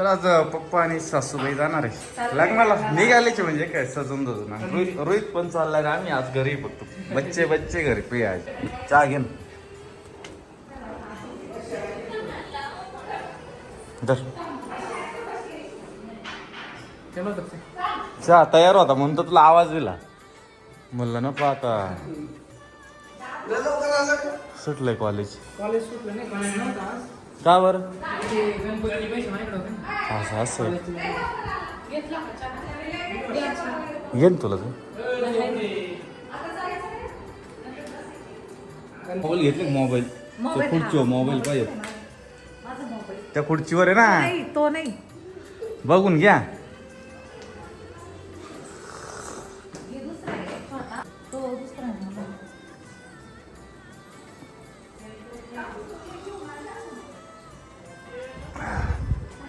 तर आज पप्पा आणि सासूबाई जाणार आहे. लग्नाला निघालेचे म्हणजे काय? सजून आणि रोहित रोहित पण चाललाय आणि आम्ही. आज घरी फक्त. बच्चे बच्चे घरी. पे आज चहा घेन धर. चहा तयार होता म्हणून तर तुला आवाज दिला. म्हणलं नको आता. सुटलंय कॉलेज कॉलेज सुटलं नाही. कॉलेज नव्हता आज. का बरं. असं असं. ना तुला तू. मोबाईल घेतले मोबाईल? त्या खुर्चीवर मोबाईल पाहिजे. त्या खुर्चीवर आहे ना? नाही तो नाही. बघून घ्या.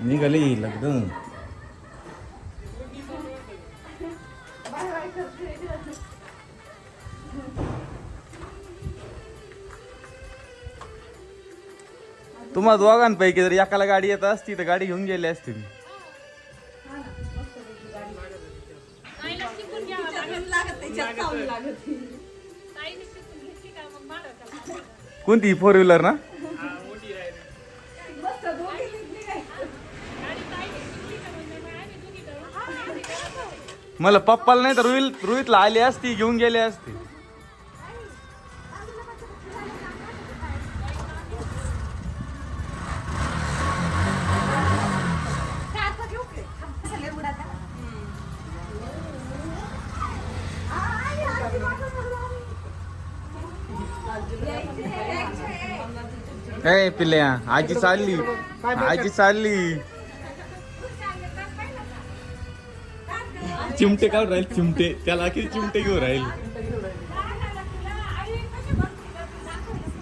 निघाली लग्न. तुम्हा दोघांपैकी जर एकाला गाडी येत असती तर गाडी घेऊन गेली असती मी. कोणती? फोर व्हीलर ना? मला पप्पाला नाही तर रोहित रोहितला आली असती घेऊन गेली असती. ए पिल्या आजी चालली. आजी चालली. चिमटे काढ राहील? चिमटे. त्याला किती चिमटे घेऊन राहील.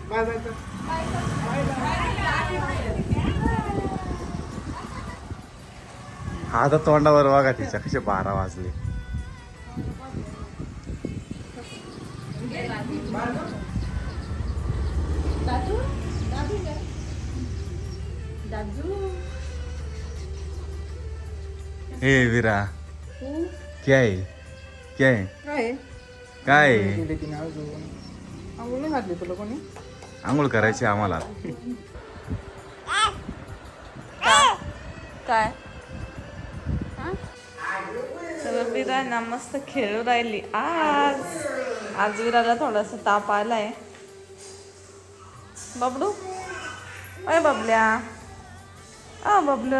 बाय बाय कर. आता तोंडावर बघा तिच्या कसे बारा वाजले. दादू? दादू काय? दादू? हे विरा. क्या है क्या है काय काय आहे? दिले तिने अजून अंघोळ नाही घातली तुला कोणी आंघोळ करायची आम्हाला काय तर विरा ना मस्त खेळू राहिली. आज. आज विराला थोडासा ताप आलाय. बबडू अय बबल्या. आ बबल.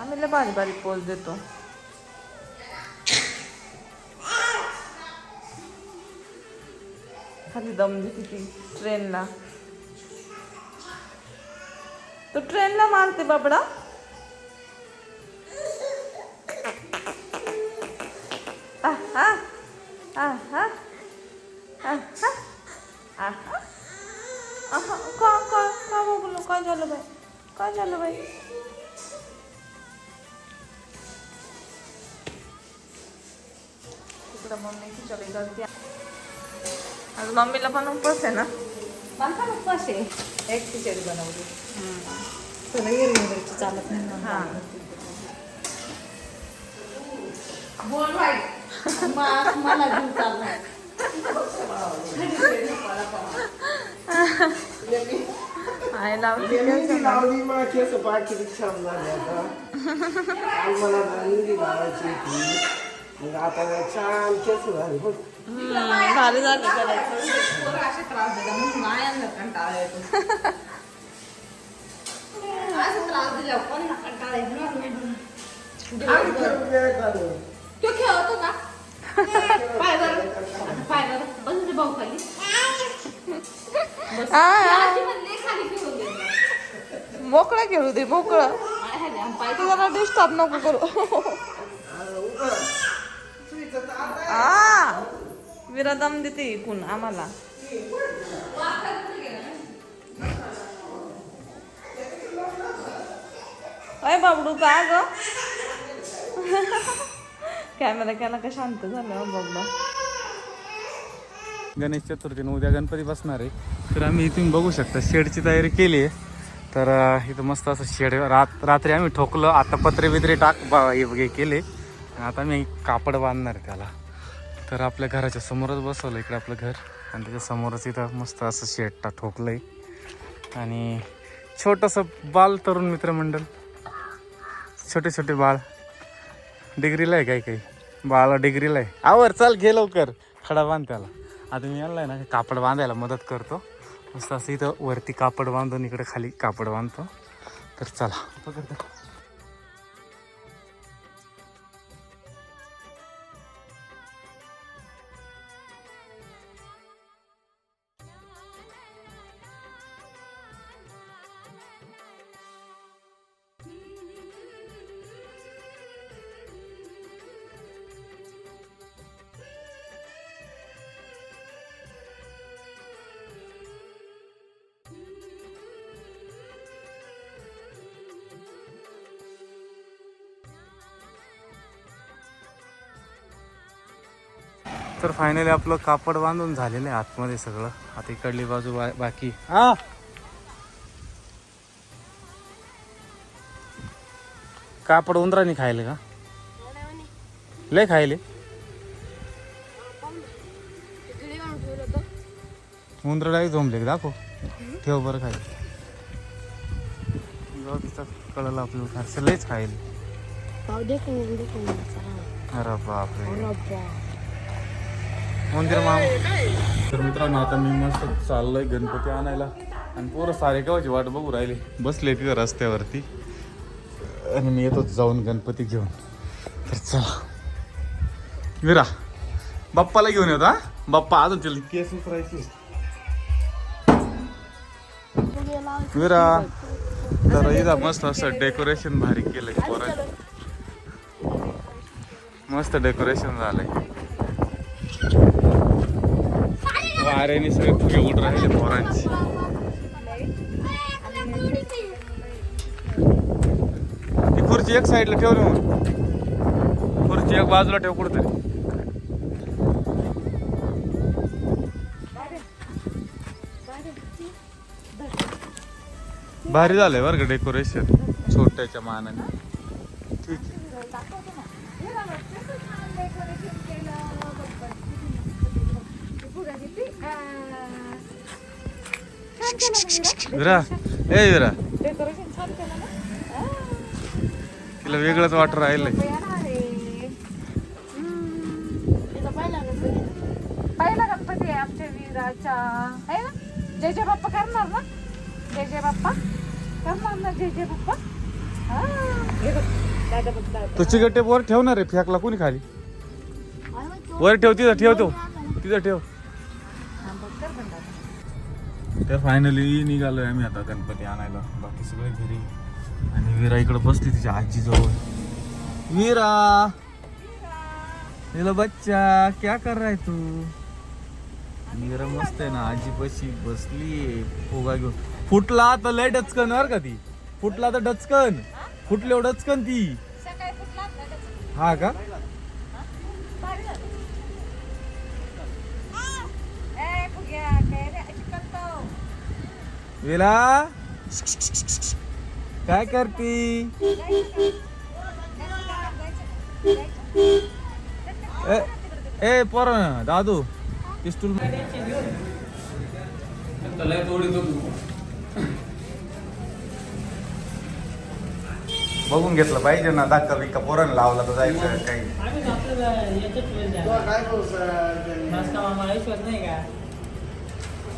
आम्ही बारीक बारीक पोच देतो. खाली दम देते ती ट्रेनला तू ट्रेनला मारते बाबडा. का काय झालं बाई? काय झालं बाई? तिकडं मम्मी खिचडी करते. आज मम्मीला पण उपवास आहे ना? मला पण उपवास आहे. एक खिचडी बनवली. तुला हिरवी मिरची चालत नाही. हा. बोल वाईट मला जीव चाललाय आई लावली झाले आता आणि मला लावायची मग आता झाले बघ. भारी झालं करायचं. असे त्रास देतात म्हणून कंटाळा येतो असं त्रास कंटाळा येतो. तो खेळतो का बस रे भाऊ खाली मोकळं खेळू दे मोकळं तू जरा डिस्टर्ब नको करू. विरादम देते इकून आम्हाला. अय बाबडू का ग? कॅमेरा केला का शांत झालं हो गणेश चतुर्थी उद्या गणपती बसणार आहे. तर आम्ही इथून बघू शकता शेडची तयारी केली आहे. तर इथं मस्त असं शेड रात रात्री आम्ही ठोकलं आता पत्रे बित्रे टाक बा- हे केले. आता मी कापड बांधणार त्याला. तर आपल्या घराच्या समोरच बसवलं इकडे आपलं घर. आणि त्याच्या समोरच इथं मस्त असं शेटा ठोकलं आहे आणि छोटंसं बाल तरुण मित्रमंडळ. छोटे छोटे बाळ. डिग्रीला आहे काही काही? बाळा डिग्रीला आहे. आवर चल घे लवकर. खडा बांध त्याला. आता मी आणलाय ना कापड बांधायला मदत करतो. मस्त असं इथं वरती कापड बांधून इकडे खाली कापड बांधतो. तर चला. तर फायनली आपलं कापड बांधून झालेलं आहे आतमध्ये सगळं. आता इकडली बाजू बा- बाकी. हा. कापड उंदराने खायले का? लय खायले. उंदर डायरेक्ट झोंबले का? दाखव. ठेव बरं खायला. जाऊ तिचा कळलं आपलं फारसं लयच खायले. अरे बापरे. मंदिर माम. तर मित्रांनो आता मी मस्त चाललोय गणपती आणायला. आणि पोरं सारे गावाची वाट बघू राहिले. बसले तिथं रस्त्यावरती. आणि मी येतो जाऊन गणपती घेऊन. तर चला. विरा बाप्पाला घेऊन येतो हा? बाप्पा अजून तिला केस उतरायची विरा तर इथं मस्त असं डेकोरेशन भारी केलंय पोरांनी. मस्त डेकोरेशन झालंय. वाऱ्याने सगळे फुगे उठ राहिले पोरांची. ती खुर्ची एक साईडला ठेव रे मग. खुर्ची एक बाजूला ठेव कुठतरी. भारी झालंय बरं का डेकोरेशन छोट्याच्या मानाने. ठीक आहे. विरा ए विरा डेकोरेशन छान केलं ना तिला वेगळंच वाटर राहिलंय पहिला गणपती आहे आमच्या वीराचा आहे ना जय जय बाप्पा करणार ना जय जय बाप्पा करणार ना जय जय बाप्पा. तो चिकटे वर ठेवणार आहे फेकला कोणी खाली वर ठेव तिथं ठेव तो तिथं ठेव तर फायनली निघालोय आम्ही आता गणपती आणायला. बाकी सगळे घरी. आणि वीरा इकडे बसली तिच्या आजीजवळ. वीरा! हेलो बच्चा क्या कर रहा है तू? वीरा मस्त आहे ना आजी पशी बसली फुगा घेऊन. फुटला तर लय डचकन वर का ती. फुटला तर डचकन. फुटले डचकन ती? हा का? फुग्या, काय करतो. विरा काय करती ए ए पोर दादू पिस्तूल बघून घेतलं पाहिजे ना धक्का बिक्का पोरण लावला तर जायचं काही. काय करू सर?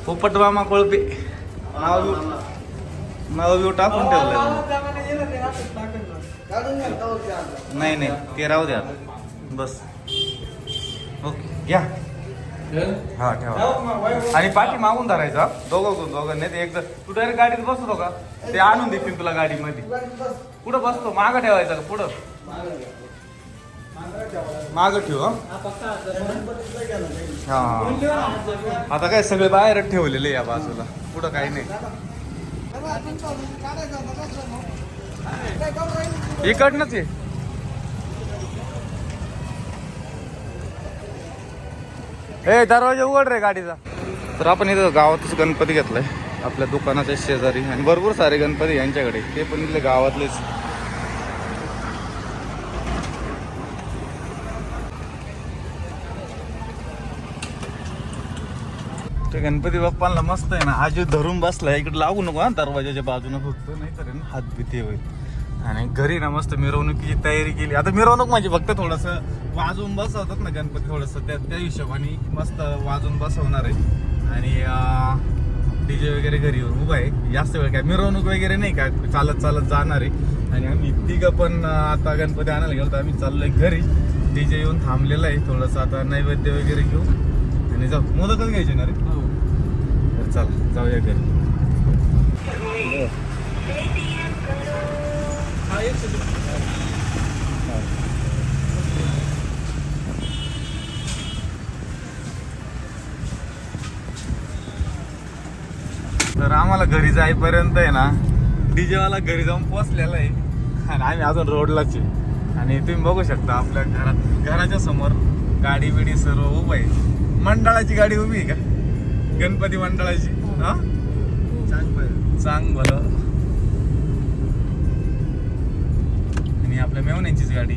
पोपट मामा कोळपे. नाव बिव नाव टाकून ठेवलं नाही नाही ते राहू द्या बस. ओके घ्या. हा ठेवा. आणि पाठी मागून धरायचा दोघं दोघं नाही ते एकदा तू डायरेक्ट गाडीत बसतो का? ते आणून देतील तुला गाडीमध्ये. कुठं बसतो? मागं ठेवायचं का पुढं? माग ठेव हा. आता काय सगळे बाहेर ठेवलेले या बाजूला. पुढं काही नाही. इकडनंच आहे ए दरवाजा उघड रे गाडीचा. तर आपण इथं गावातच गणपती घेतलाय. आपल्या दुकानाच्या शेजारी. आणि भरपूर सारे गणपती यांच्याकडे. ते पण इथले गावातलेच. ते गणपती बाप्पांना मस्त आहे ना आजू धरून बसलाय इकडे लागू नको हा दरवाजाच्या बाजूने फक्त नाही तर हात भीती होईल. आणि घरी ना मस्त मिरवणुकीची तयारी केली. आता मिरवणूक म्हणजे फक्त थोडस वाजवून बसवतात ना गणपती थोडस त्या त्या हिशोबाने मस्त वाजवून बसवणार आहे. आणि डीजे वगैरे घरी उभा आहे. जास्त वेळ काय मिरवणूक वगैरे नाही काय चालत चालत जाणार आहे. आणि आम्ही तिघं पण आता गणपती आणायला गेलो तर आम्ही चाललोय घरी. डीजे येऊन थांबलेलं आहे. थोडंसं आता नैवेद्य वगैरे घेऊ. आणि जाऊ. मोदकच घ्यायचे ना रे? चला जाऊया घरी. तर आम्हाला घरी जाईपर्यंत आहे ना डीजेवाला घरी जाऊन पोचलेला आहे. आणि आम्ही अजून रोडलाच आहे. आणि तुम्ही बघू शकता आपल्या घरात घराच्या समोर गाडी बिडी सर्व उभं आहे. मंडळाची गाडी उभी आहे का? गणपती मंडळाची हा? चांग भलं आणि आपल्या मेवण्यांचीच गाडी.